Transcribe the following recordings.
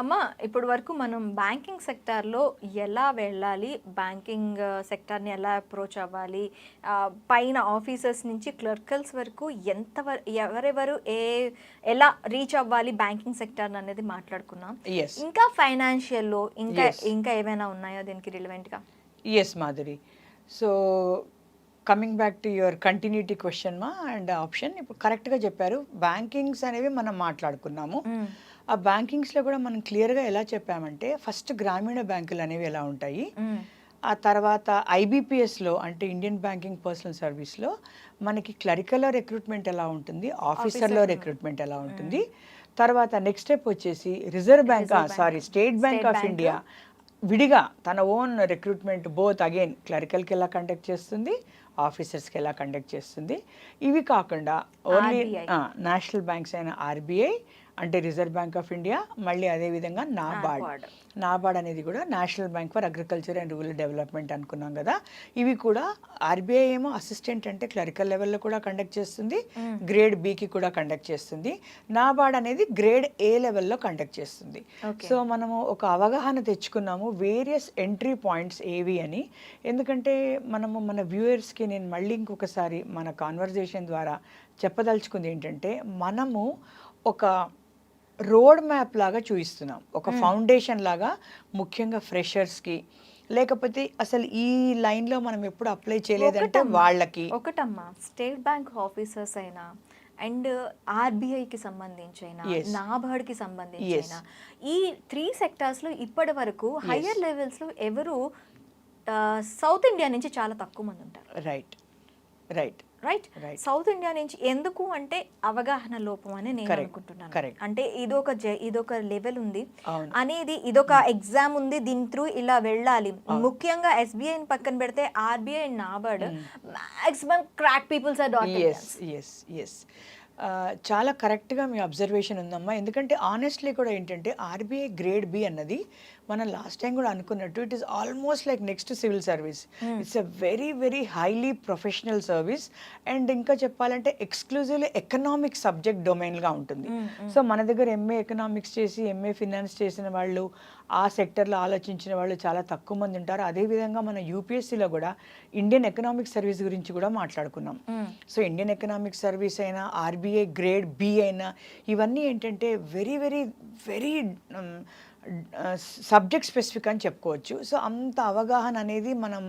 అమ్మ ఇప్పటి వరకు మనం బ్యాంకింగ్ సెక్టార్లో ఎలా వెళ్ళాలి? బ్యాంకింగ్ సెక్టార్ని ఎలా అప్రోచ్ అవ్వాలి? పైన ఆఫీసర్స్ నుంచి క్లర్కల్స్ వరకు ఎంత ఎవరెవరు ఏ ఎలా రీచ్ అవ్వాలి బ్యాంకింగ్ సెక్టార్ అనేది మాట్లాడుకున్నాం ఇంకా ఫైనాన్షియల్లో ఇంకా. ఇంకా ఏమైనా ఉన్నాయో దీనికి రిలవెంట్గా? Yes Madhuri. So coming back to your continuity question మా అండ్ ఆప్షన్ ఇప్పుడు కరెక్ట్గా చెప్పారు. బ్యాంకింగ్స్ అనేవి మనం మాట్లాడుకున్నాము. ఆ బ్యాంకింగ్స్లో కూడా మనం క్లియర్గా ఎలా చెప్పామంటే ఫస్ట్ గ్రామీణ బ్యాంకులు అనేవి ఎలా ఉంటాయి? ఆ తర్వాత ఐబీపీఎస్లో అంటే ఇండియన్ బ్యాంకింగ్ పర్సనల్ సర్వీస్లో మనకి క్లరికల్లో రిక్రూట్మెంట్ ఎలా ఉంటుంది? ఆఫీసర్లో రిక్రూట్మెంట్ ఎలా ఉంటుంది? తర్వాత నెక్స్ట్ స్టెప్ వచ్చేసి reserve bank sorry state bank of India విడిగా తన ఓన్ రిక్రూట్మెంట్ బోత్ అగైన్ క్లరికల్కి ఎలా కండక్ట్ చేస్తుంది ఆఫీసర్స్కి ఎలా కండక్ట్ చేస్తుంది. ఇవి కాకుండా ఓన్లీ. నేషనల్ బ్యాంక్స్ అయిన ఆర్బీఐ అంటే రిజర్వ్ బ్యాంక్ ఆఫ్ ఇండియా మళ్ళీ అదేవిధంగా నాబార్డ్. నాబార్డ్. అనేది కూడా national bank for agriculture and rural development అనుకున్నాం కదా. ఇవి కూడా ఆర్బీఐ ఏమో అసిస్టెంట్ అంటే క్లరికల్ లెవెల్లో కూడా కండక్ట్ చేస్తుంది. గ్రేడ్ బికి కూడా కండక్ట్ చేస్తుంది. నాబార్డ్ అనేది గ్రేడ్ ఏ లెవెల్లో కండక్ట్ చేస్తుంది. సో మనము ఒక అవగాహన తెచ్చుకున్నాము వేరియస్ ఎంట్రీ పాయింట్స్ ఏవి అని. ఎందుకంటే మనము మన వ్యూయర్స్కి నేను మళ్ళీ ఇంకొకసారి మన కాన్వర్జేషన్ ద్వారా చెప్పదలుచుకుంది ఏంటంటే మనము ఒక రోడ్ మ్యాప్ లాగా చూపిస్తున్నాం ఒక ఫౌండేషన్ లాగా ముఖ్యంగా ఫ్రెషర్స్కి. లేకపోతే అసలు ఈ లైన్లో మనం ఎప్పుడు అప్లై చేయలేదంటే. వాళ్ళకి. ఒకటమ్మా. స్టేట్ బ్యాంక్ ఆఫీసర్స్ అయినా అండ్ ఆర్బీఐకి సంబంధించి అయినా Yes. నాబార్డ్కి సంబంధించి Yes. అయినా ఈ త్రీ సెక్టార్స్లో ఇప్పటి వరకు హయ్యర్ లెవెల్స్లో ఎవరు సౌత్ ఇండియా నుంచి చాలా తక్కువ మంది ఉంటారు. Right right right. South India నుంచి ఎందుకు అంటే అవగాహన లోపం అని నేను. అనుకుంటున్నాను. అంటే ఇదొక ఇదొక లెవెల్ ఉంది. అనేది ఇదొక ఎగ్జామ్ ఉంది దీని త్రూ ఇలా వెళ్ళాలి ముఖ్యంగా ఎస్బీఐ పక్కన పెడితే RBI NABARD maximum crack peoples are dot yes yes yes చాలా కరెక్ట్గా మీ అబ్జర్వేషన్ ఉందమ్మా. ఎందుకంటే ఆనెస్ట్లీ కూడా ఏంటంటే ఆర్బీఐ గ్రేడ్ బి అన్నది మనం లాస్ట్ టైం కూడా అనుకున్నట్టు it is almost like next civil service it's a very very highly professional service and ఇంకా చెప్పాలంటే ఎక్స్క్లూజివ్లీ ఎకనామిక్ సబ్జెక్ట్ డొమైన్గా ఉంటుంది. సో మన దగ్గర ఎంఏ ఎకనామిక్స్ చేసి ఎంఏ ఫినాన్స్ చేసిన వాళ్ళు ఆ సెక్టర్లో ఆలోచించిన వాళ్ళు చాలా తక్కువ మంది ఉంటారు. అదేవిధంగా మన యూపీఎస్సీలో కూడా ఇండియన్ ఎకనామిక్ సర్వీస్ గురించి కూడా మాట్లాడుకున్నాం. సో ఇండియన్ ఎకనామిక్ సర్వీస్ అయినా ఆర్బీఐ గ్రేడ్ బి అయినా ఇవన్నీ ఏంటంటే very very very subject specific అని చెప్పుకోవచ్చు. సో అంత అవగాహన అనేది మనం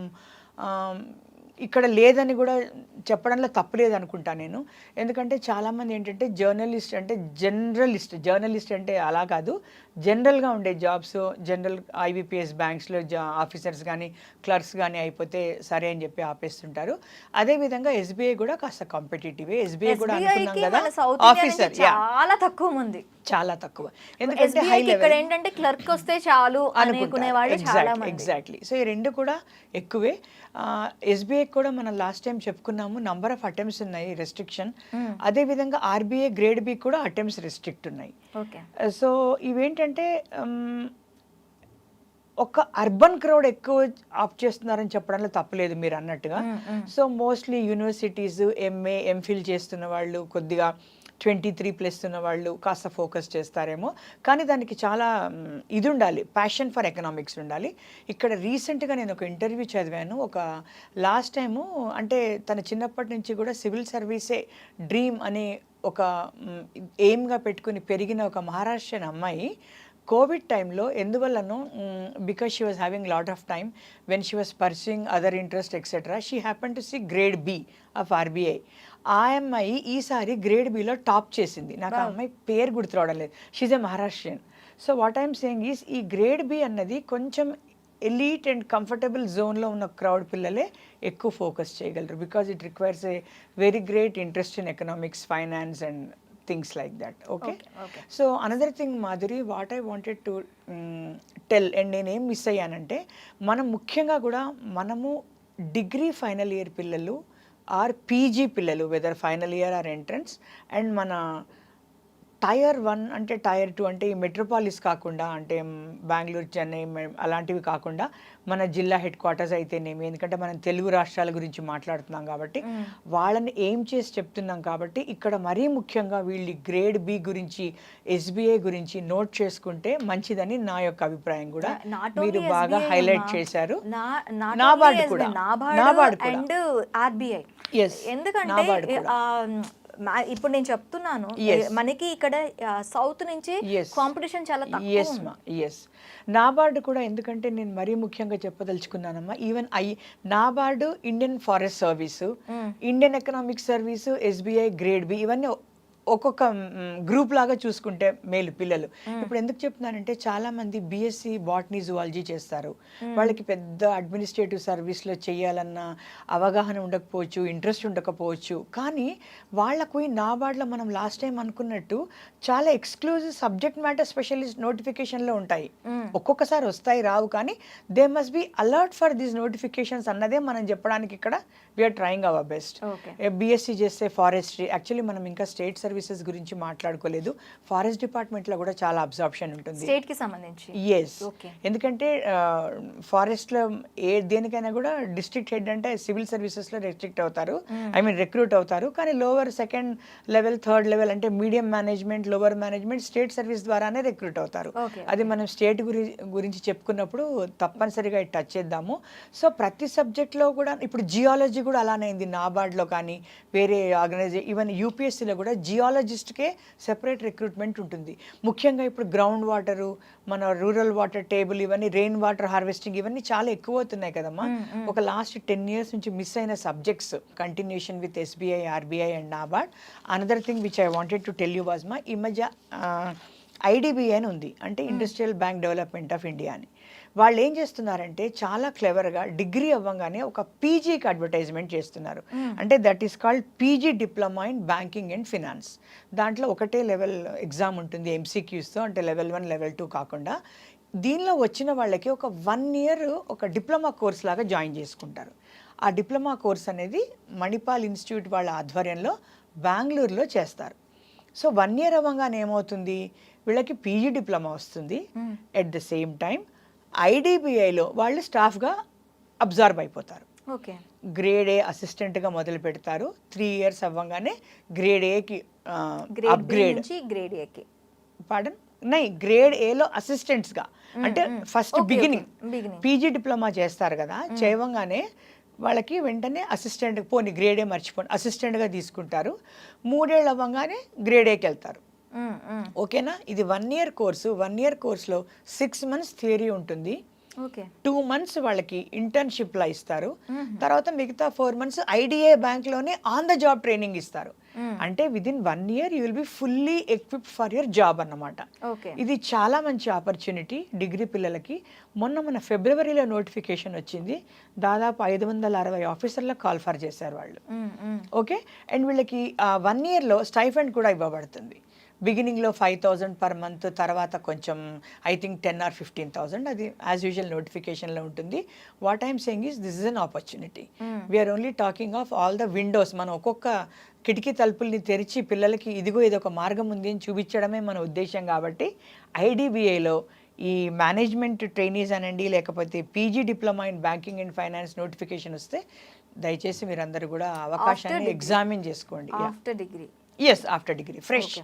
ఇక్కడ లేదని కూడా చెప్పడంలో తప్పులేదు అనుకుంటా నేను. ఎందుకంటే చాలామంది ఏంటంటే జర్నలిస్ట్ అంటే జనరలిస్ట్ జర్నలిస్ట్ అంటే అలా కాదు. జనరల్గా ఉండే జాబ్స్ జనరల్ ఐబీపీఎస్ బ్యాంక్స్లో జా ఆఫీసర్స్ కానీ క్లర్క్స్ కానీ అయిపోతే సరే అని చెప్పి ఆపేస్తుంటారు. అదేవిధంగా ఎస్బీఐ కూడా కాస్త కాంపిటేటివ్. ఎస్బీఐ కూడా అనుకున్నాం కదా ఆఫీసర్ చాలా తక్కువ మంది. చాలా తక్కువ. ఎందుకంటే హై ఇక్కడ ఏంటంటే క్లర్క్ వస్తే చాలు అనుకునే వాళ్ళు చాలా ఎగ్జాక్ట్లీ సో ఈ రెండు కూడా ఎక్కువే. ఎస్బీఐ కూడా మనం లాస్ట్ టైం చెప్పుకున్నాము నంబర్ ఆఫ్ అటెంప్ట్స్ ఉన్నాయి రెస్ట్రిక్షన్ అదే విధంగా ఆర్బీఐ గ్రేడ్ బి కూడా అటెంప్ట్స్ రెస్ట్రిక్ట్ ఉన్నాయి. ఓకే సో ఇవేంటంటే um, ఒక అర్బన్ క్రౌడ్ ఎక్కువ ఆప్ చేస్తున్నారని చెప్పడంలో తప్పలేదు మీరు అన్నట్టుగా. So mostly universities MA MPhil చేస్తున్న వాళ్ళు కొద్దిగా ట్వంటీ త్రీ ప్లస్ ఉన్న వాళ్ళు కాస్త ఫోకస్ చేస్తారేమో. కానీ దానికి చాలా ఇది ఉండాలి ప్యాషన్ ఫర్ ఎకనామిక్స్ ఉండాలి. ఇక్కడ రీసెంట్గా నేను ఒక ఇంటర్వ్యూ చదివాను. ఒక లాస్ట్ టైము అంటే తన చిన్నప్పటి నుంచి కూడా సివిల్ సర్వీసే డ్రీమ్ అనే ఒక ఎయిమ్గా పెట్టుకుని పెరిగిన ఒక మహారాష్ట్రన్ అమ్మాయి కోవిడ్ టైంలో ఎందువల్లనో because she was having lot of time when she was pursuing other interest etcetera she happen to see grade B of RBI ఆ అమ్మాయి ఈసారి గ్రేడ్ బిలో టాప్ చేసింది. నాకు ఆ అమ్మాయి పేరు గుర్తురావడం లేదు. She's a Maharashtrian so what I'm saying is ఈ గ్రేడ్ బి అన్నది కొంచెం ఎలీట్ అండ్ కంఫర్టబుల్ జోన్లో ఉన్న క్రౌడ్ పిల్లలే ఎక్కువ ఫోకస్ చేయగలరు. Because it requires a very great interest in economics finance and things like that okay. So another thing Madhuri what I wanted to tell and నేనేం miss అయ్యానంటే మనం ముఖ్యంగా కూడా మనము డిగ్రీ ఫైనల్ ఇయర్ పిల్లలు ఆర్ పీజీ పిల్లలు whether final year or entrance and మన tier one అంటే టైర్ టూ అంటే ఈ మెట్రోపాలిస్ కాకుండా అంటే బెంగళూరు చెన్నై అలాంటివి కాకుండా మన జిల్లా హెడ్ క్వార్టర్స్ అయితేనేమి. ఎందుకంటే మనం తెలుగు రాష్ట్రాల గురించి మాట్లాడుతున్నాం కాబట్టి వాళ్ళని ఏం చేసి చెప్తున్నాం కాబట్టి ఇక్కడ మరీ ముఖ్యంగా వీళ్ళు గ్రేడ్ బి గురించి ఎస్బీఐ గురించి నోట్ చేసుకుంటే మంచిదని నా యొక్క అభిప్రాయం కూడా. మీరు బాగా హైలైట్. చేశారు. నాబార్డ్ కూడా. NABARD and RBI. ఎందుకంటే ఇప్పుడు నేను చెప్తున్నాను. మనకి ఇక్కడ సౌత్ నుంచి. కాంపిటీషన్ చాలా తక్కువ ఎస్ నాబార్డు కూడా ఎందుకంటే నేను మరీ ముఖ్యంగా చెప్పదలుచుకున్నానమ్మా even I NABARD Indian forest service Indian economic service SBI grade B ఇవన్నీ ఒక్కొక్క గ్రూప్ లాగా చూసుకుంటే మేలు పిల్లలు. ఇప్పుడు ఎందుకు చెప్తున్నానంటే చాలా మంది బీఎస్సీ బాటనీ జువాలజీ చేస్తారు. వాళ్ళకి పెద్ద అడ్మినిస్ట్రేటివ్ సర్వీస్లో చేయాలన్న అవగాహన ఉండకపోవచ్చు ఇంట్రెస్ట్ ఉండకపోవచ్చు. కానీ వాళ్ళకు ఈ నాబార్డ్లో మనం లాస్ట్ టైం అనుకున్నట్టు చాలా ఎక్స్క్లూజివ్ సబ్జెక్ట్ మ్యాటర్ స్పెషలిస్ట్ నోటిఫికేషన్లో ఉంటాయి. ఒక్కొక్కసారి వస్తాయి రావు. కానీ they must be alert for these notifications అన్నదే మనం చెప్పడానికి ఇక్కడ we're trying our best BSc చేస్తే ఫారెస్ట్రీ యాక్చువల్లీ మనం ఇంకా స్టేట్ సర్వీసెస్ గురించి మాట్లాడుకోలేదు. ఫారెస్ట్ డిపార్ట్మెంట్లో కూడా చాలా అబ్జార్ప్షన్ ఉంటుంది. స్టేట్కి సంబంధించి? ఎస్ ఎందుకంటే ఫారెస్ట్లో ఏ దేనికైనా కూడా డిస్ట్రిక్ట్ హెడ్ అంటే సివిల్ సర్వీసెస్లో రెస్ట్రిక్ట్ అవుతారు. ఐ మీన్ రిక్రూట్ అవుతారు. కానీ lower second level third level అంటే medium management lower management state service ద్వారానే రిక్రూట్ అవుతారు. అది మనం స్టేట్ గురి గురించి చెప్పుకున్నప్పుడు తప్పనిసరిగా టచ్ చేద్దాము. సో ప్రతి సబ్జెక్ట్లో కూడా ఇప్పుడు జియాలజీ కూడా అలానే అయింది. నాబార్డ్లో కానీ వేరే ఆర్గనైజేషన్ ఈవెన్ యూపీఎస్సీలో కూడా జియాలజిస్ట్కే సెపరేట్ రిక్రూట్మెంట్ ఉంటుంది. ముఖ్యంగా ఇప్పుడు గ్రౌండ్ వాటరు మన రూరల్ వాటర్ టేబుల్ ఇవన్నీ రెయిన్ వాటర్ హార్వెస్టింగ్ ఇవన్నీ చాలా ఎక్కువ అవుతున్నాయి కదమ్మా. ఒక లాస్ట్ టెన్ ఇయర్స్ నుంచి మిస్ అయిన subjects continuation with SBI RBI and NABARD. Another thing which I wanted to tell you was మా ఈ మధ్య ఐడిబిఐ అని ఉంది. అంటే industrial bank development of India అని. వాళ్ళు ఏం చేస్తున్నారంటే చాలా క్లెవర్గా డిగ్రీ అవ్వగానే ఒక పీజీకి అడ్వర్టైజ్మెంట్ చేస్తున్నారు. అంటే that is called PG diploma in banking and finance. దాంట్లో ఒకటే లెవెల్ ఎగ్జామ్ ఉంటుంది ఎంసీక్యూస్తో అంటే లెవెల్ వన్ లెవెల్ టూ కాకుండా. దీనిలో వచ్చిన వాళ్ళకి ఒక వన్ ఇయర్ ఒక డిప్లొమా కోర్స్ లాగా జాయిన్ చేసుకుంటారు. ఆ డిప్లొమా కోర్స్ అనేది మణిపాల్ ఇన్స్టిట్యూట్ వాళ్ళ ఆధ్వర్యంలో బెంగళూరులో చేస్తారు. సో వన్ ఇయర్ అవ్వగానే ఏమవుతుంది? వీళ్ళకి పీజీ డిప్లొమా వస్తుంది. ఎట్ ద సేమ్ టైం ఐడిబిఐలో వాళ్ళు స్టాఫ్గా అబ్జర్వ్ అయిపోతారు. ఓకే. గ్రేడ్ ఏ అసిస్టెంట్గా మొదలు పెడతారు. త్రీ ఇయర్స్ అవ్వగానే గ్రేడ్ ఏకి అప్గ్రేడ్. గ్రేడ్ ఏకి. పాడన్ నై గ్రేడ్ ఏలో అసిస్టెంట్స్గా. అంటే ఫస్ట్ బిగినింగ్. పీజీ డిప్లొమా చేస్తారు కదా చేయవంగానే వాళ్ళకి వెంటనే అసిస్టెంట్ పోని గ్రేడ్ ఏ మర్చిపోండి అసిస్టెంట్గా తీసుకుంటారు. మూడేళ్ళు అవ్వగానే గ్రేడ్ ఏకి వెళ్తారు. ఓకేనా? ఇది one year course one year కోర్సులో సిక్స్ మంత్స్ థియరీ ఉంటుంది. ఓకే. టూ మంత్స్ వాళ్ళకి ఇంటర్న్షిప్లా ఇస్తారు. తర్వాత మిగతా ఫోర్ మంత్స్ ఐడిఏ బ్యాంక్లోనే ఆన్ ద జాబ్ ట్రైనింగ్ ఇస్తారు. అంటే with in one year you will be fully equipped for your job అన్నమాట ఇది చాలా మంచి ఆపర్చునిటీ డిగ్రీ పిల్లలకి. మొన్న మన ఫిబ్రవరిలో నోటిఫికేషన్ వచ్చింది. దాదాపు ఐదు వందల అరవై ఆఫీసర్లకు కాల్ ఫర్ చేశారు వాళ్ళు. ఓకే? అండ్ వీళ్ళకి వన్ ఇయర్లో స్టైఫండ్ కూడా ఇవ్వబడుతుంది. బిగినింగ్లో ఫైవ్ థౌజండ్ పర్ మంత్ తర్వాత కొంచెం I think ten or fifteen thousand అది యాజ్ యూజువల్ నోటిఫికేషన్లో ఉంటుంది. What I'm saying is this is an opportunity. We're only talking of all the windows మనం ఒక్కొక్క కిటికీ తలుపుల్ని తెరిచి పిల్లలకి ఇదిగో ఇది ఒక మార్గం ఉంది అని చూపించడమే మన ఉద్దేశం కాబట్టి ఐడిబిఐలో ఈ మేనేజ్మెంట్ ట్రైనీస్ అనండి లేకపోతే PG diploma in banking and finance notification వస్తే దయచేసి మీరందరూ కూడా అవకాశాన్ని. ఎగ్జామిన్ చేసుకోండి. After degree yes after degree fresh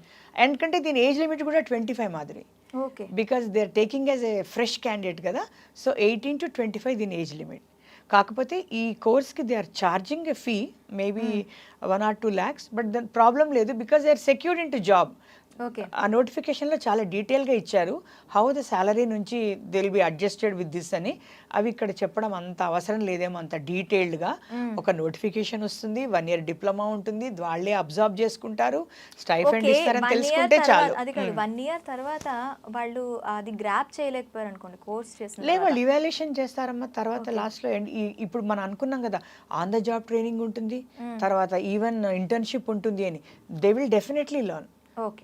ఎందుకంటే దీని ఏజ్ లిమిట్ కూడా ట్వంటీ ఫైవ్ మాదిరి. Okay because they are taking as a fresh candidate కదా. So eighteen to twenty five దీని ఏజ్ లిమిట్ కాకపోతే ఈ కోర్స్కి they are charging a fee maybe one or two lakhs but then problem లేదు because they are secured in to job ఆ నోటిఫికేషన్లో చాలా డీటెయిల్గా ఇచ్చారు. హౌ ద శాలరీ నుంచి they will be adjusted with this అని. అవి ఇక్కడ చెప్పడం అంత అవసరం లేదేమో అంత డీటెయిల్డ్గా. ఒక నోటిఫికేషన్ వస్తుంది వన్ ఇయర్ డిప్లొమా ఉంటుంది వాళ్ళే అబ్జర్వ్ చేసుకుంటారు. స్టైఫండ్ ఇస్తారని తెలుసుకుంటే చాలు. అది కాదు వన్ ఇయర్ తర్వాత వాళ్ళు అది గ్రాప్ చేయలేకపోయారు అనుకోండి కోర్స్ చేసిన లే తర్వాత. వాళ్ళు ఇవాల్యుయేషన్ చేస్తారమ్మా తర్వాత లాస్ట్లో ఇప్పుడు మనం అనుకున్నాం కదా ఆన్ ద జాబ్ ట్రైనింగ్ ఉంటుంది తర్వాత ఈవెన్ ఇంటర్న్షిప్ ఉంటుంది అని. They will definitely learn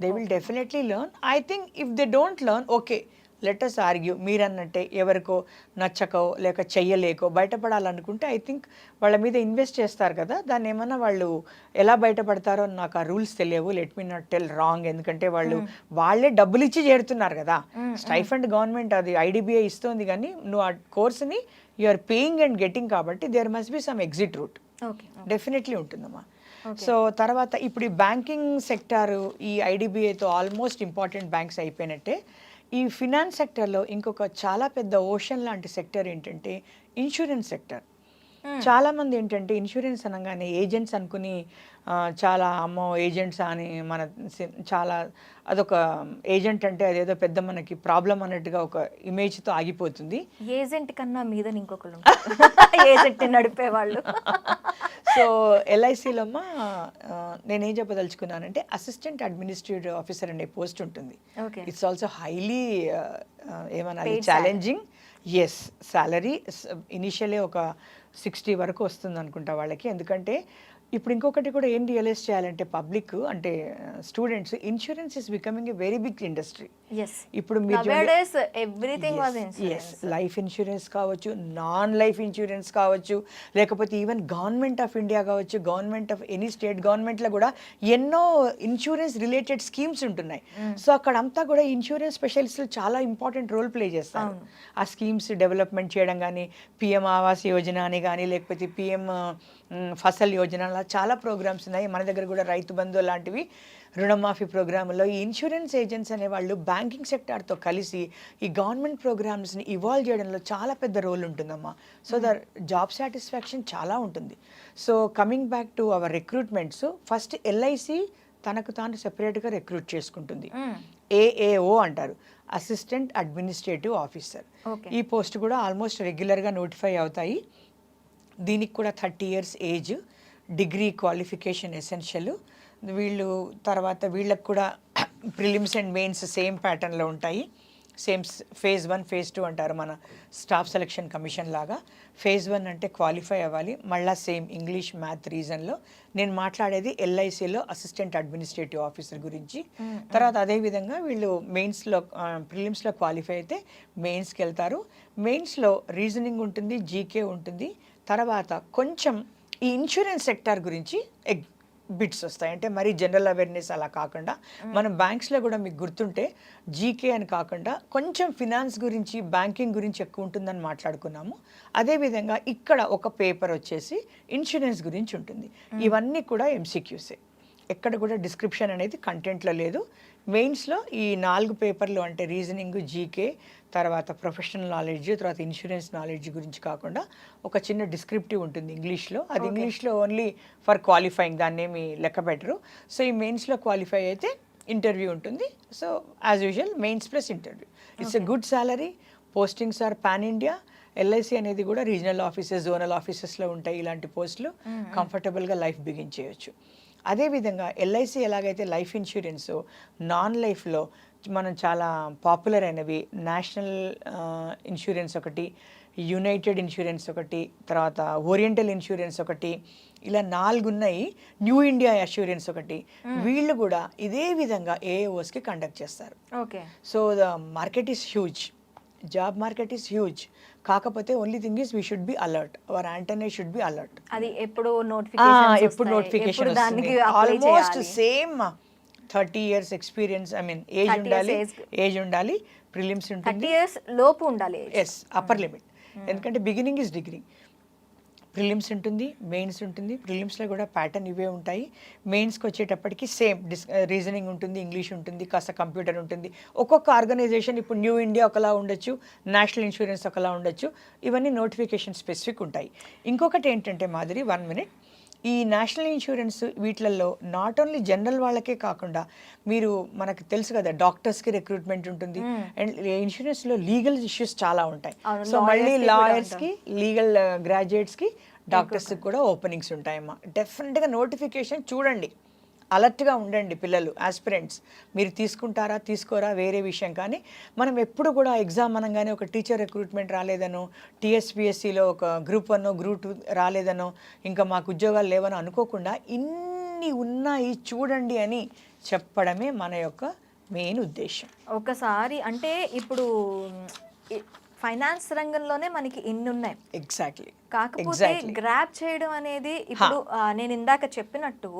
they will definitely learn I think if they don't learn okay letters argue మీరన్నట్టే ఎవరికో నచ్చకో లేక చెయ్యలేకో బయటపడాలనుకుంటే ఐ థింక్ వాళ్ళ మీద ఇన్వెస్ట్ చేస్తారు కదా. దాన్ని ఏమన్నా వాళ్ళు ఎలా బయటపడతారో నాకు ఆ రూల్స్ తెలియవు. Let me not tell wrong ఎందుకంటే వాళ్ళు వాళ్ళే డబ్బులు ఇచ్చి చేరుతున్నారు కదా. స్టైఫండ్ గవర్నమెంట్ అది ఐడిబిఐ ఇస్తుంది కానీ నువ్వు ఆ కోర్స్ని you are paying and getting కాబట్టి there must be some exit route okay definitely ఉంటుందమ్మా. సో తర్వాత ఇప్పుడు ఈ బ్యాంకింగ్ సెక్టార్ ఈ ఐడిబిఐతో ఆల్మోస్ట్ ఇంపార్టెంట్ బ్యాంక్స్ అయిపోయినట్టే ఈ ఫినాన్స్ సెక్టర్లో ఇంకొక చాలా పెద్ద ఓషన్ లాంటి సెక్టర్ ఏంటంటే ఇన్సూరెన్స్ సెక్టర్. చాలా మంది ఏంటంటే ఇన్సూరెన్స్ అనగానే ఏజెంట్స్ అనుకుని చాలా అమ్మో ఏజెంట్స్ అని మన చాలా అదొక ఏజెంట్ అంటే అదేదో పెద్ద మనకి ప్రాబ్లం అన్నట్టుగా ఒక ఇమేజ్తో ఆగిపోతుంది. ఏజెంట్ కన్నా మీద ఇంకొకళ్ళు ఏజెంట్ నడిపే వాళ్ళు సో ఎల్ఐసిలో అమ్మా నేనేం చెప్పదలుచుకున్నానంటే అసిస్టెంట్ అడ్మినిస్ట్రేటివ్ ఆఫీసర్ అనే పోస్ట్ ఉంటుంది. Okay. It's also highly Paid challenging yes salary ఇనిషియలే ఒక సిక్స్టీ వరకు వస్తుంది అనుకుంటా వాళ్ళకి. ఎందుకంటే ఇప్పుడు ఇంకొకటి కూడా ఏం రియలైజ్ చేయాలంటే పబ్లిక్ అంటే students insurance is becoming a very big industry ఇప్పుడు లైఫ్ ఇన్సూరెన్స్ కావచ్చు నాన్ లైఫ్ ఇన్సూరెన్స్ కావచ్చు లేకపోతే ఈవెన్ గవర్నమెంట్ ఆఫ్ ఇండియా కావచ్చు గవర్నమెంట్ ఆఫ్ ఎనీ స్టేట్ గవర్నమెంట్లో కూడా ఎన్నో ఇన్సూరెన్స్ రిలేటెడ్ స్కీమ్స్ ఉంటున్నాయి. సో అక్కడ అంతా కూడా ఇన్సూరెన్స్ స్పెషలిస్టులు చాలా ఇంపార్టెంట్ రోల్ ప్లే చేస్తారు. ఆ స్కీమ్స్ డెవలప్మెంట్ చేయడం కానీ పిఎం ఆవాస్ యోజన అని కానీ లేకపోతే పిఎం ఫసల్ యోజన అలా చాలా ప్రోగ్రామ్స్ ఉన్నాయి. మన దగ్గర కూడా రైతు బంధు లాంటివి రుణమాఫీ ప్రోగ్రాంలో ఈ ఇన్సూరెన్స్ ఏజెంట్స్ అనే వాళ్ళు బ్యాంకింగ్ సెక్టార్తో కలిసి ఈ గవర్నమెంట్ ప్రోగ్రామ్స్ని ఇవాల్వ్ చేయడంలో చాలా పెద్ద రోల్ ఉంటుందమ్మా. సో ద జాబ్ సాటిస్ఫాక్షన్ చాలా ఉంటుంది. So coming back to our recruitments first LIC తనకు తాను సెపరేట్గా రిక్రూట్ చేసుకుంటుంది. ఏఏఓ అంటారు అసిస్టెంట్ అడ్మినిస్ట్రేటివ్ ఆఫీసర్. ఈ పోస్ట్ కూడా ఆల్మోస్ట్ రెగ్యులర్గా నోటిఫై అవుతాయి. దీనికి కూడా thirty years age degree qualification essential. వీళ్ళు తర్వాత వీళ్ళకి కూడా ప్రిలిమ్స్ అండ్ మెయిన్స్ సేమ్ ప్యాటర్న్లో ఉంటాయి. Same phase one phase two అంటారు మన స్టాఫ్ సెలక్షన్ కమిషన్ లాగా. ఫేజ్ వన్ అంటే క్వాలిఫై అవ్వాలి. మళ్ళా సేమ్ ఇంగ్లీష్ మ్యాథ్ రీజన్లో. నేను మాట్లాడేది ఎల్ఐసిలో అసిస్టెంట్ అడ్మినిస్ట్రేటివ్ ఆఫీసర్ గురించి. తర్వాత అదేవిధంగా వీళ్ళు మెయిన్స్లో ప్రిలిమ్స్లో క్వాలిఫై అయితే మెయిన్స్కి వెళ్తారు. మెయిన్స్లో రీజనింగ్ ఉంటుంది జీకే ఉంటుంది. తర్వాత కొంచెం ఈ ఇన్సూరెన్స్ సెక్టార్ గురించి ఎగ్ బిట్స్ వస్తాయి. అంటే మరి జనరల్ అవేర్నెస్ అలా కాకుండా మనం బ్యాంక్స్లో కూడా మీకు గుర్తుంటే జీకే అని కాకుండా కొంచెం ఫినాన్స్ గురించి బ్యాంకింగ్ గురించి ఎక్కువ ఉంటుందని మాట్లాడుకున్నాము. అదేవిధంగా ఇక్కడ ఒక పేపర్ వచ్చేసి ఇన్సూరెన్స్ గురించి ఉంటుంది. ఇవన్నీ కూడా ఎంసీక్యూసే ఎక్కడ కూడా డిస్క్రిప్షన్ అనేది కంటెంట్లో లేదు. మెయిన్స్లో ఈ నాలుగు పేపర్లు అంటే రీజనింగ్ జీకే తర్వాత ప్రొఫెషనల్ నాలెడ్జ్ తర్వాత ఇన్సూరెన్స్ నాలెడ్జ్ గురించి కాకుండా ఒక చిన్న డిస్క్రిప్టివ్ ఉంటుంది ఇంగ్లీష్లో. అది ఇంగ్లీష్లో ఓన్లీ ఫర్ క్వాలిఫైయింగ్ దాన్ని ఏమి లెక్క పెట్టరు. సో ఈ మెయిన్స్లో క్వాలిఫై అయితే ఇంటర్వ్యూ ఉంటుంది. So as usual mains plus interview. It's a good salary. Postings are pan India. LIC అనేది కూడా రీజనల్ ఆఫీసెస్ జోనల్ ఆఫీసెస్లో ఉంటాయి ఇలాంటి పోస్టులు. కంఫర్టబుల్గా లైఫ్ బిగిన్ చేయొచ్చు. అదేవిధంగా ఎల్ఐసి ఎలాగైతే లైఫ్ ఇన్సూరెన్స్ నాన్ లైఫ్లో మనం చాలా పాపులర్ అయినవి నేషనల్ ఇన్సూరెన్స్ ఒకటి యునైటెడ్ ఇన్సూరెన్స్ ఒకటి తర్వాత ఓరియంటల్ ఇన్సూరెన్స్ ఒకటి ఇలా నాలుగు ఉన్నాయి న్యూ ఇండియా అష్యూరెన్స్ ఒకటి. వీళ్ళు కూడా ఇదే విధంగా ఏఏఓస్కి కండక్ట్ చేస్తారు. Okay. So the market is huge. Job market is huge కాకపోతే only thing is we should be alert our antennae should be alert అది ఎప్పుడు నోటిఫికేషన్ ఎప్పుడు notification almost same thirty years experience I mean age 30 years ఉండాలి. Age ఉండాలి prelims thirty ఉంటుంది years లోపు ఉండాలి. Yes upper limit ఎందుకంటే బిగినింగ్ ఇస్ డిగ్రీ ప్రిలిమ్స్ ఉంటుంది మెయిన్స్ ఉంటుంది. ప్రిలిమ్స్లో కూడా ప్యాటర్న్ ఇవే ఉంటాయి. మెయిన్స్కి వచ్చేటప్పటికి సేమ్ డిస్ రీజనింగ్ ఉంటుంది ఇంగ్లీష్ ఉంటుంది కాస్త కంప్యూటర్ ఉంటుంది. ఒక్కొక్క ఆర్గనైజేషన్ ఇప్పుడు న్యూ ఇండియా ఒకలా ఉండొచ్చు నేషనల్ ఇన్సూరెన్స్ ఒకలా ఉండొచ్చు. ఇవన్నీ నోటిఫికేషన్ స్పెసిఫిక్ ఉంటాయి. ఇంకొకటి ఏంటంటే మాదిరి వన్ మినిట్ ఈ నేషనల్ ఇన్సూరెన్స్ వీటిలలో నాట్ ఓన్లీ జనరల్ వాళ్ళకే కాకుండా మీరు మనకు తెలుసు కదా డాక్టర్స్కి రిక్రూట్మెంట్ ఉంటుంది. అండ్ ఇన్సూరెన్స్లో లీగల్ ఇష్యూస్ చాలా ఉంటాయి. సో మళ్ళీ lawyers కి కూడా లాయర్స్కి లీగల్ గ్రాడ్యుయేట్స్కి డాక్టర్స్కి కూడా ఓపెనింగ్స్ ఉంటాయమ్మా. డెఫినెట్గా నోటిఫికేషన్ చూడండి. అలర్ట్గా ఉండండి పిల్లలు ఆస్పిరెంట్స్ మీరు తీసుకుంటారా తీసుకోరా వేరే విషయం. కానీ మనం ఎప్పుడు కూడా ఎగ్జామ్ అనగానే ఒక టీచర్ రిక్రూట్మెంట్ రాలేదనో టీఎస్పిఎస్సిలో ఒక గ్రూప్ వన్ గ్రూప్ టూ రాలేదనో ఇంకా మాకు ఉద్యోగాలు లేవనో అనుకోకుండా ఇన్ని ఉన్నాయి చూడండి అని చెప్పడమే మన యొక్క మెయిన్ ఉద్దేశం. ఒకసారి అంటే ఇప్పుడు ఫైనాన్స్ రంగంలోనే మనకి ఇన్ని ఉన్నాయి. ఎగ్జాక్ట్లీ కాకపోతే. గ్రాప్ చేయడం అనేది ఇప్పుడు నేను ఇందాక చెప్పినట్టు.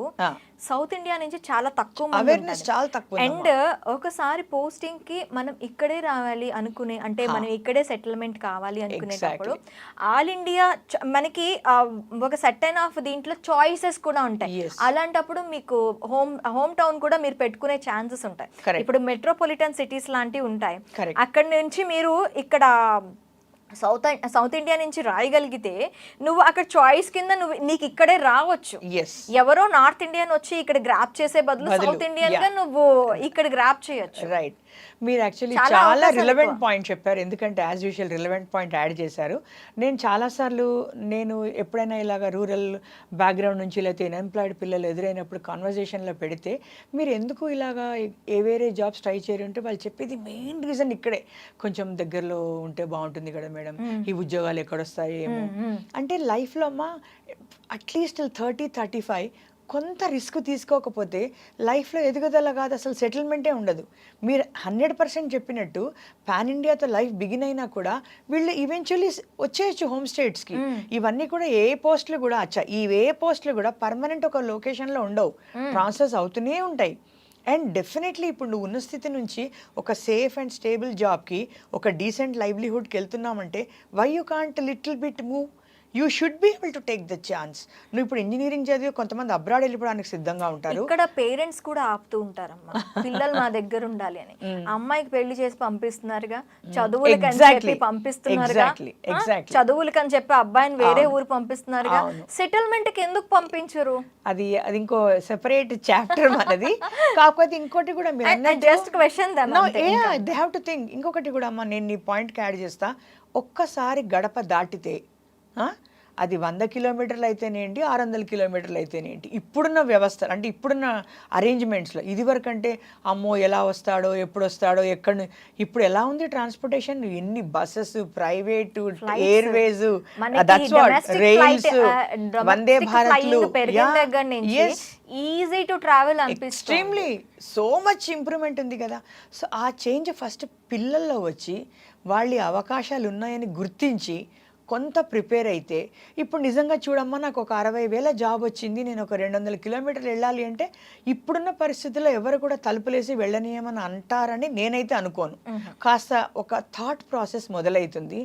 సౌత్ ఇండియా నుంచి చాలా తక్కువ చాలా తక్కువ అండ్ ఒకసారి పోస్టింగ్కి మనం ఇక్కడే రావాలి అనుకునే అంటే మనం ఇక్కడే సెటిల్మెంట్ కావాలి అనుకునేటప్పుడు ఆల్ ఇండియా మనకి ఒక సెట్ అయిన ఆఫ్ దీంట్లో చాయిసెస్ కూడా ఉంటాయి. అలాంటప్పుడు మీకు హోమ్ హోమ్ టౌన్ కూడా మీరు పెట్టుకునే ఛాన్సెస్ ఉంటాయి. ఇప్పుడు మెట్రోపాలిటన్ సిటీస్ లాంటివి ఉంటాయి. అక్కడి నుంచి మీరు ఇక్కడ సౌత్ సౌత్ ఇండియా నుంచి రాయగలిగితే నువ్వు అక్కడ చాయిస్ కింద నువ్వు నీకు ఇక్కడే రావచ్చు. ఎవరో నార్త్ ఇండియన్ వచ్చి ఇక్కడ గ్రాప్ చేసే బదులు సౌత్ ఇండియన్గా. నువ్వు ఇక్కడ గ్రాప్ చేయొచ్చు. రైట్ మీరు యాక్చువల్లీ చాలా రిలవెంట్. పాయింట్ చెప్పారు. ఎందుకంటే as usual relevant point add చేశారు. నేను చాలాసార్లు నేను ఎప్పుడైనా ఇలాగ రూరల్ బ్యాక్గ్రౌండ్ నుంచి లేకపోతే అన్ఎంప్లాయిడ్ పిల్లలు ఎదురైనప్పుడు కాన్వర్జేషన్లో పెడితే మీరు ఎందుకు ఇలాగా ఏ వేరే జాబ్స్ ట్రై చేయరు అంటే వాళ్ళు చెప్పేది మెయిన్ రీజన్ ఇక్కడే. కొంచెం దగ్గరలో ఉంటే బాగుంటుంది కదా మేడం. ఈ ఉద్యోగాలు ఎక్కడొస్తాయి ఏమో అంటే లైఫ్లో అమ్మా at least thirty thirty five కొంత రిస్క్ తీసుకోకపోతే లైఫ్లో ఎదుగుదల కాదు అసలు సెటిల్మెంటే ఉండదు. మీరు హండ్రెడ్ పర్సెంట్ చెప్పినట్టు పాన్ ఇండియాతో లైఫ్ బిగిన్ అయినా కూడా వీళ్ళు ఈవెన్చువల్లీ వచ్చేయచ్చు హోమ్ స్టేట్స్కి. ఇవన్నీ కూడా ఏ పోస్టులు కూడా అచ్చా ఈ ఏ పోస్టులు కూడా పర్మనెంట్ ఒక లొకేషన్లో ఉండవు. ట్రాన్స్ఫర్స్ అవుతూనే ఉంటాయి. అండ్ డెఫినెట్లీ ఇప్పుడు నువ్వు ఉన్న స్థితి నుంచి ఒక సేఫ్ అండ్ స్టేబుల్ జాబ్కి ఒక డీసెంట్ లైవ్లీహుడ్కి వెళ్తున్నామంటే why you can't little bit move you should be able to take the chance నువ్వు ఇప్పుడు ఇంజనీరింగ్ చదివి కొంతమంది అబ్రాడ్ వెళ్ళిపోవడానికి సిద్ధంగా ఉంటారు ఇక్కడ పేరెంట్స్ కూడా ఆపుతూ ఉంటారమ్మా పిల్లలు మా దగ్గర ఉండాలి అని అమ్మాయికి పెళ్ళి చేసి పంపిస్తున్నారుగా చదువులకి అని చెప్పి. పంపిస్తున్నారుగా? Exactly. చదువులకి అని చెప్పి అబ్బాయిని వేరే. ఊరు పంపిస్తున్నారుగా. సెటిల్మెంట్కి ఎందుకు పంపించరు అది అది ఇంకో సెపరేట్ చాప్టర్ మనది కాకపోతే ఇంకోటి కూడా just question they have to think. ఇంకొకటి కూడా అమ్మా నేను నీ పాయింట్కి యాడ్ చేస్తా ఒక్కసారి గడప దాటితే అది వంద కిలోమీటర్లు అయితేనేంటి ఆరు వందల కిలోమీటర్లు అయితేనేంటి ఇప్పుడున్న వ్యవస్థ అంటే ఇప్పుడున్న అరేంజ్మెంట్స్లో ఇది వరకు అంటే అమ్మో ఎలా వస్తాడో ఎప్పుడు వస్తాడో ఎక్కడ ఇప్పుడు ఎలా ఉంది ట్రాన్స్పోర్టేషన్? ఎన్ని buses private airways rails domestic Vande భారత్లు నుంచి easy to travel extremely so much improvement ఉంది కదా. సో ఆ చేంజ్ ఫస్ట్ పిల్లల్లో వచ్చి వాళ్ళ అవకాశాలు ఉన్నాయని గుర్తించి కొంత ప్రిపేర్ అయితే ఇప్పుడు నిజంగా చూడమ్మా నాకు ఒక అరవై వేల జాబ్ వచ్చింది నేను ఒక రెండు వందల కిలోమీటర్లు వెళ్ళాలి అంటే ఇప్పుడున్న పరిస్థితుల్లో ఎవరు కూడా తలుపులేసి వెళ్ళనీయమని అంటారని నేనైతే అనుకోను. కాస్త ఒక థాట్ ప్రాసెస్ మొదలవుతుంది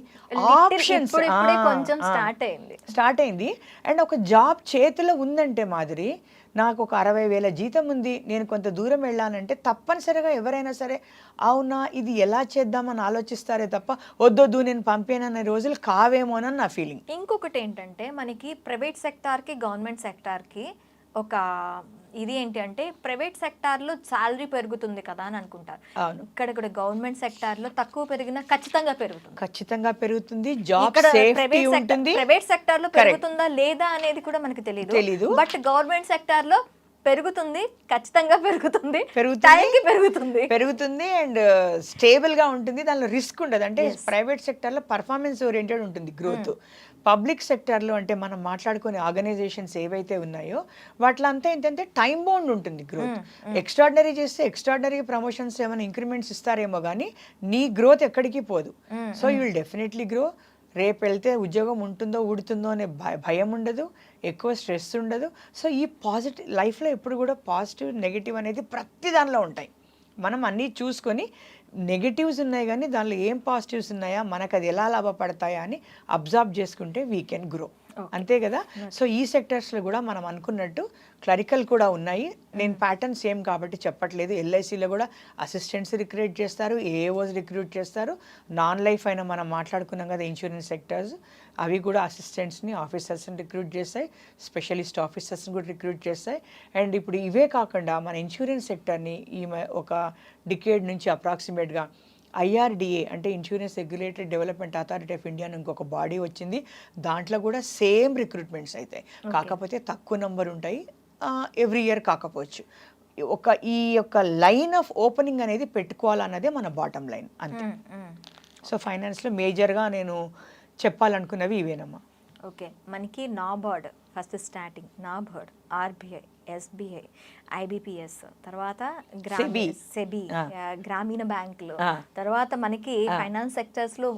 ఆప్షన్స్ ఇప్పుడు ఇప్పుడే కొంచెం స్టార్ట్ అయింది. స్టార్ట్ అయింది. అండ్ ఒక జాబ్ చేతిలో ఉందంటే మాదిరి నాకు ఒక అరవై వేల జీతం ఉంది నేను కొంత దూరం వెళ్ళానంటే తప్పనిసరిగా ఎవరైనా సరే అవునా ఇది ఎలా చేద్దామని ఆలోచిస్తారే తప్ప వద్దొద్దు నేను పంపాననే రోజులు కావేమోనని నా ఫీలింగ్ ఇంకొకటి ఏంటంటే మనకి ప్రైవేట్ సెక్టార్కి గవర్నమెంట్ సెక్టార్కి ఒక ఇది ఏంటి అంటే ప్రైవేట్ సెక్టార్లో శాలరీ పెరుగుతుంది కదా అని అనుకుంటారు. అవును. ఇక్కడ కూడా గవర్నమెంట్ సెక్టార్లో తక్కువ పెరిగినా ఖచ్చితంగా పెరుగుతుంది. ఖచ్చితంగా పెరుగుతుంది. జాబ్ సేఫ్టీ సెక్టార్ ఉంటుంది. ప్రైవేట్. పెరుగుతుందా లేదా అనేది కూడా మనకి తెలియదు తెలీదు. బట్ గవర్నమెంట్ సెక్టార్లో పెరుగుతుంది ఖచ్చితంగా పెరుగుతుంది. పెరుగుతుంది. టైంకి పెరుగుతుంది. పెరుగుతుంది అండ్ స్టేబుల్గా ఉంటుంది. దానిలో రిస్క్ ఉండదు. అంటే ప్రైవేట్ సెక్టర్లో పర్ఫార్మెన్స్ ఓరియంటెడ్ ఉంటుంది గ్రోత్. పబ్లిక్ సెక్టర్లో అంటే మనం మాట్లాడుకునే ఆర్గనైజేషన్స్ ఏవైతే ఉన్నాయో వాటిలో అంతా ఏంటంటే టైం బౌండ్ ఉంటుంది గ్రోత్. ఎక్స్ట్రాడినరీ చేస్తే ఎక్స్ట్రాడినరీ ప్రమోషన్స్ ఏమైనా ఇంక్రిమెంట్స్ ఇస్తారేమో కానీ నీ గ్రోత్ ఎక్కడికి పోదు. So you will definitely grow. రేపు వెళ్తే ఉద్యోగం ఉంటుందో ఊడుతుందో అనే భయ- భయం ఉండదు. ఎక్కువ స్ట్రెస్ ఉండదు. సో ఈ పాజిటివ్ లైఫ్లో ఎప్పుడు కూడా పాజిటివ్ నెగిటివ్ అనేది ప్రతి దానిలో ఉంటాయి. మనం అన్నీ చూసుకొని నెగిటివ్స్ ఉన్నాయి కానీ దానిలో ఏం పాజిటివ్స్ ఉన్నాయా? మనకు అది ఎలా లాభపడతాయా అని అబ్జర్వ్ చేసుకుంటే వీ కెన్ గ్రో అంతే కదా? సో ఈ సెక్టర్స్లో కూడా మనం అనుకున్నట్టు క్లరికల్ కూడా ఉన్నాయి. నేను ప్యాటర్న్ సేమ్ కాబట్టి చెప్పట్లేదు. ఎల్ఐసిలో కూడా అసిస్టెంట్స్ రిక్రూట్ చేస్తారు ఏఏఓస్ రిక్రూట్ చేస్తారు. నాన్ లైఫ్ అయినా మనం మాట్లాడుకున్నాం కదా ఇన్సూరెన్స్ సెక్టర్స్ అవి కూడా అసిస్టెంట్స్ని ఆఫీసర్స్ని రిక్రూట్ చేస్తాయి. స్పెషలిస్ట్ ఆఫీసర్స్ని కూడా రిక్రూట్ చేస్తాయి. అండ్ ఇప్పుడు ఇవే కాకుండా మన ఇన్సూరెన్స్ సెక్టర్ని ఈ ఒక డికేడ్ నుంచి అప్రాక్సిమేట్గా ఐఆర్డిఏ అంటే insurance regulatory development authority of India అని ఇంకొక బాడీ వచ్చింది. దాంట్లో కూడా సేమ్ రిక్రూట్మెంట్స్ అవుతాయి కాకపోతే తక్కువ నెంబర్ ఉంటాయి. ఎవ్రీ ఇయర్ కాకపోవచ్చు. ఒక ఈ యొక్క లైన్ ఆఫ్ ఓపెనింగ్ అనేది పెట్టుకోవాలన్నదే మన బాటమ్ లైన్ అంతే. సో ఫైనాన్స్లో మేజర్గా నేను చెప్పాలనుకున్నవి ఇవేనమ్మా. ఓకే మనకి NABARD first starting NABARD RBI SBI IBPS తర్వాత సెబీ. సెబి. గ్రామీణ బ్యాంకులు. తర్వాత మనకి finance సెక్టర్స్లో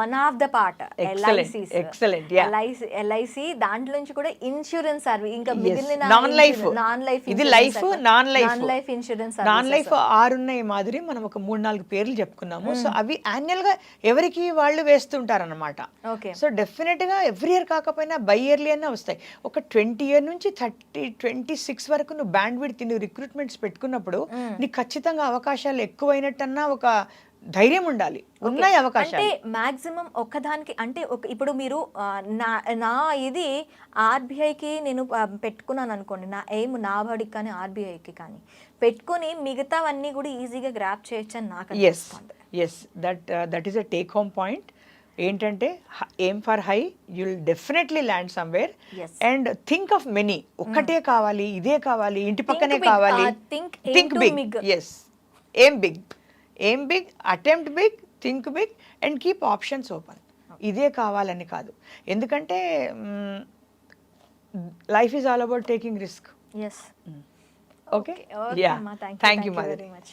one of the part. LIC LIC దాంట్లో నుంచి కూడా ఇన్సూరెన్స్ సర్వీస్ ఇంకా మిగిలిన నాన్ లైఫ్ నాన్ లైఫ్ ఇది life non life non life insurance non life ఆరు ఉన్నాయి మాదిరి మనం ఒక మూడు నాలుగు పేర్లు చెప్పుకున్నాము. సో అవి యాన్యువల్గా ఎవరికి వాళ్ళు వేస్తుంటారన్నమాట. ఓకే. సో డెఫినెట్గా ఎవ్రీ ఇయర్ కాకపోయినా బై ఇయర్లీ అయినా వస్తాయి. ఒక ట్వంటీ ఇయర్ నుంచి థర్టీ ట్వంటీ సిక్స్ వరకు నువ్వు బ్యాండ్ విడ్త్ నువ్వు రిక్రూట్మెంట్స్ పెట్టుకున్నప్పుడు నీకు ఖచ్చితంగా అవకాశాలు ఎక్కువైనట్టన్నా ఒక ధైర్యం ఉండాలి. ఉన్నాయి అంటే అవకాశాలు మాక్సిమం ఒక్కదానికి అంటే ఒక ఇప్పుడు మీరు నా నా ఇది ఆర్బీఐకి నేను పెట్టుకున్నాను అనుకోండి. నా ఎయిమ్ నా బడికి కానీ ఆర్బీఐకి కానీ. పెట్టుకొని మిగతావన్నీ కూడా ఈజీగా గ్రాప్ చేయొచ్చు అని నాకు yes yes that that is a take home point ఏంటంటే aim for high you'll definitely land somewhere. And think of many ఒక్కటే కావాలి ఇదే కావాలి ఇంటి పక్కనే కావాలి. Think big big. Yes aim big aim big attempt big think big and keep options open ఇదే కావాలని కాదు. ఎందుకంటే life is all about taking risk okay thank you much